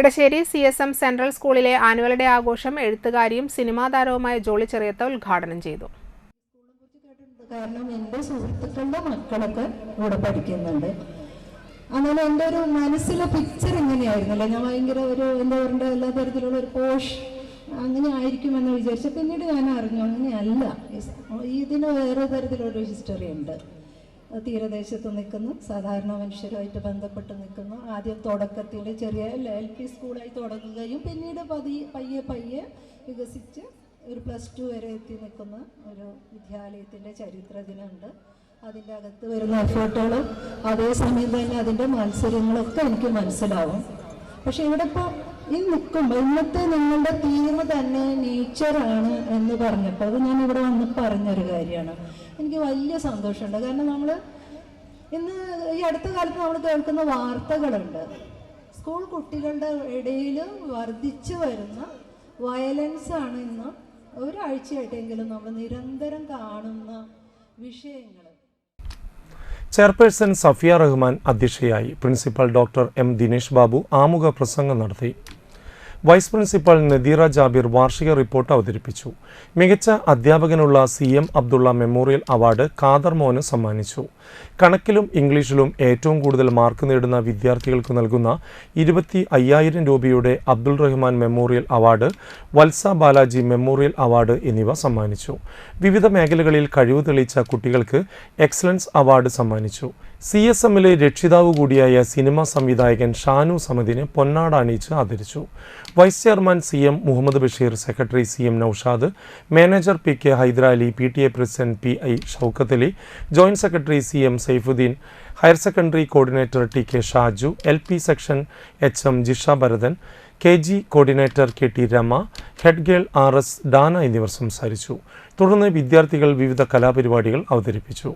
Edassery C S M central സ്കൂളിലെ annual day ആഘോഷം എഴുത്തുകാരിയും സിനിമാ താരവുമായ ജോളി ചെറിയത്ത ഉദ്ഘാടനം ചെയ്തു. കാരണം എന്റെ സുഹൃത്തുക്കളുടെ മക്കളൊക്കെ ഇവിടെ പഠിക്കുന്നുണ്ട്. അങ്ങനെ എന്റെ ഒരു മനസ്സിലെ പിക്ചർ ഇങ്ങനെയായിരുന്നല്ലോ. ഞാൻ ഭയങ്കര ഒരു എന്താ പറയണ്ട എല്ലാ തരത്തിലുള്ള ഒരു പോഷ് അങ്ങനെ ആയിരിക്കുമെന്ന് വിചാരിച്ചു പിന്നീട് ഞാൻ അറിഞ്ഞു. അങ്ങനെയല്ല. ഇതിന് വേറെ തരത്തിലൊരു ഹിസ്റ്ററി ഉണ്ട്. തീരദേശത്ത് നിൽക്കുന്നു. സാധാരണ മനുഷ്യരുമായിട്ട് ബന്ധപ്പെട്ട് നിൽക്കുന്നു. ആദ്യം തുടക്കത്തിൽ ചെറിയ എൽ പി സ്കൂളായി തുടങ്ങുകയും പിന്നീട് പതി പയ്യെ പയ്യെ വികസിച്ച് ഒരു പ്ലസ് ടു വരെ എത്തി നിൽക്കുന്ന ഒരു വിദ്യാലയത്തിന്റെ ചരിത്ര ദിനമുണ്ട്. അതിന്റെ അകത്ത് വരുന്ന എഫേർട്ടുകളും അതേസമയം തന്നെ അതിന്റെ മത്സരങ്ങളൊക്കെ എനിക്ക് മനസ്സിലാവും. പക്ഷേ ഇവിടെ ഇപ്പോൾ ഈ നിൽക്കുമ്പോൾ ഇന്നത്തെ നിങ്ങളുടെ തീം തന്നെ നേച്ചറാണ് എന്ന് പറഞ്ഞപ്പോൾ അത് ഞാൻ ഇവിടെ വന്ന് പറഞ്ഞൊരു കാര്യമാണ്. എനിക്ക് വലിയ സന്തോഷമുണ്ട്. കാരണം നമ്മൾ ഇന്ന് ഈ അടുത്ത കാലത്ത് നമ്മൾ കേൾക്കുന്ന വാർത്തകളുണ്ട്. സ്കൂൾ കുട്ടികളുടെ ഇടയിൽ വർദ്ധിച്ചു വരുന്ന വയലൻസ് ആണ് ഇന്ന് ഒരാഴ്ചയായിട്ടെങ്കിലും നമ്മൾ നിരന്തരം കാണുന്ന വിഷയങ്ങൾ ചെയർപേഴ്സൺ സഫിയ റഹ്മാൻ അധ്യക്ഷയായി principal doctor M Dinesh Babu ആമുഖ പ്രസംഗം നടത്തി. വൈസ് പ്രിൻസിപ്പൽ നദീറ ജാബിർ വാർഷിക റിപ്പോർട്ട് അവതരിപ്പിച്ചു. മികച്ച അധ്യാപകനുള്ള C M Abdulla memorial award Khader മോന് സമ്മാനിച്ചു. കണക്കിലും ഇംഗ്ലീഷിലും ഏറ്റവും കൂടുതൽ മാർക്ക് നേടുന്ന വിദ്യാർത്ഥികൾക്ക് നൽകുന്ന ഇരുപത്തി അയ്യായിരം രൂപയുടെ Abdul Rahman memorial award Valsa Balaji memorial award എന്നിവ സമ്മാനിച്ചു. വിവിധ മേഖലകളിൽ കഴിവ് തെളിയിച്ച കുട്ടികൾക്ക് എക്സലൻസ് അവാർഡ് സമ്മാനിച്ചു. സി എസ് എമ്മിലെ രക്ഷിതാവ് കൂടിയായ സിനിമാ സംവിധായകൻ ഷാനു സമദിനെ പൊന്നാട അണിയിച്ച് ആദരിച്ചു. Vice chairman C M Muhammad Basheer secretary C M Noushad manager P K Hyderali P T A president P I Shoukath Ali joint secretary C M Saifuddin higher secondary coordinator T K Shaju L P section H M Jisha Bharathan K G coordinator K T Rama head girl R S Dana എന്നിവർ സംസാരിച്ചു. തുടർന്ന് വിദ്യാർത്ഥികൾ വിവിധ കലാപരിപാടികൾ അവതരിപ്പിച്ചു.